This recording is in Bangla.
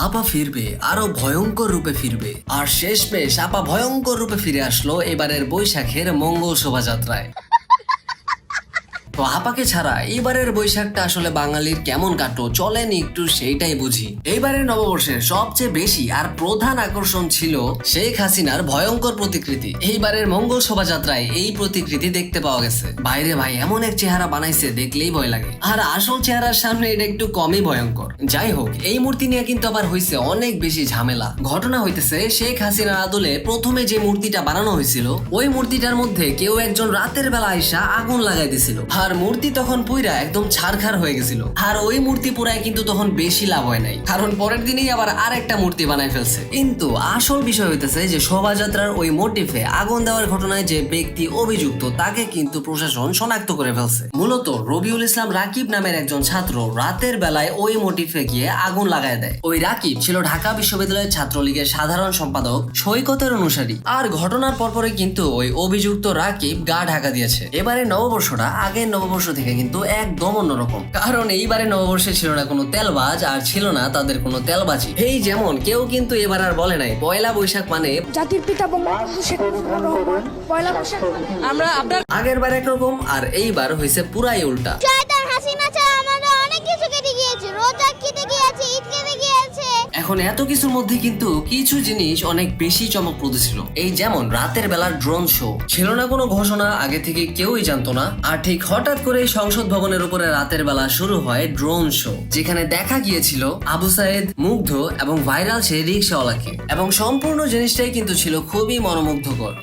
আপা ফিরবে, আরও ভয়ঙ্কর রূপে ফিরবে। আর শেষ শেষমেশ আপা ভয়ঙ্কর রূপে ফিরে আসলো এবারের বৈশাখের মঙ্গল শোভাযাত্রায়। তো আপাকে ছাড়া এইবারের বৈশাখটা আসলে বাঙালির কেমন কাটলো? চলেন একটু সেইটাই বুঝি। এইবারের নববর্ষের সবচেয়ে বেশি আর প্রধান আকর্ষণ ছিল শেখ হাসিনার ভয়ঙ্কর প্রতিকৃতি। এইবারের মঙ্গল শোভাযাত্রায় এই প্রতিকৃতি দেখতে পাওয়া গেছে। বাইরে ভাই, এমন এক চেহারা বানাইছে, দেখলেই ভয় লাগে। আর আসল চেহারার সামনে এটা একটু কমই ভয়ঙ্কর। যাই হোক, এই মূর্তি নিয়ে কিন্তু আবার হয়েছে অনেক বেশি ঝামেলা। ঘটনা হইতেছে, শেখ হাসিনার আদলে প্রথমে যে মূর্তিটা বানানো হয়েছিল ওই মূর্তিটার মধ্যে কেউ একজন রাতের বেলা আইসা আগুন লাগাই দিছিল। আর মূর্তি তখন পুইরা একদম ছারখার হয়ে গেছিল। আর ওই মূর্তি পুরায় কিন্তু তখন বেশি লাভ হয় নাই। কারণ পরের দিনেই আবার আরেকটা মূর্তি বানায় ফেলছে। কিন্তু আসল বিষয় হইতেছে যে শোভাযাত্রার ওই মোটিফে আগুন দেওয়ার ঘটনায় যে ব্যক্তি অভিযুক্ত, তাকে কিন্তু প্রশাসন শনাক্ত করে ফেলছে। মূলত রবিউল ইসলাম রাকিব নামের একজন ছাত্র রাতের বেলায় ওই মোটিফে গিয়ে আগুন লাগায় দেয়। ওই রাকিব ছিল ঢাকা বিশ্ববিদ্যালয়ের ছাত্রলীগের সাধারণ সম্পাদক সৈকতের অনুসারী। আর ঘটনার পরপরে কিন্তু ওই অভিযুক্ত রাকিব গা ঢাকা দিয়েছে। এবারে নববর্ষটা আগের নববর্ষ থেকে কিন্তু একদম অন্যরকম। কারণ এইবারে নববর্ষে ছিল না কোনো তেলবাজ আর ছিল না তাদের কোনো তেলবাজি। এই যেমন কেউ কিন্তু এবার আর বলে নাই পয়লা বৈশাখ মানে জাতির পিতা বঙ্গবন্ধু শেখ মুজিবুর রহমান পয়লা বৈশাখ। আমরা আপনার আগের বার একরকম আর এইবার হয়েছে পুরাই উল্টা। হাসিনা এখন এত কিছুর মধ্যে কিন্তু কিছু জিনিস অনেক বেশি চমকপ্রদ ছিল। এই যেমন রাতের বেলার ড্রোন শো। ছিল না কোনো ঘোষণা, আগে থেকে কেউই জানতো না। আর ঠিক হঠাৎ করে সংসদ ভবনের উপরে রাতের বেলা শুরু হয় ড্রোন শো, যেখানে দেখা গিয়েছিল আবু সাইদ মুগ্ধ এবং ভাইরাল সে রিক্সাওয়ালাকে এবং সম্পূর্ণ জিনিসটাই কিন্তু ছিল খুবই মনোমুগ্ধকর।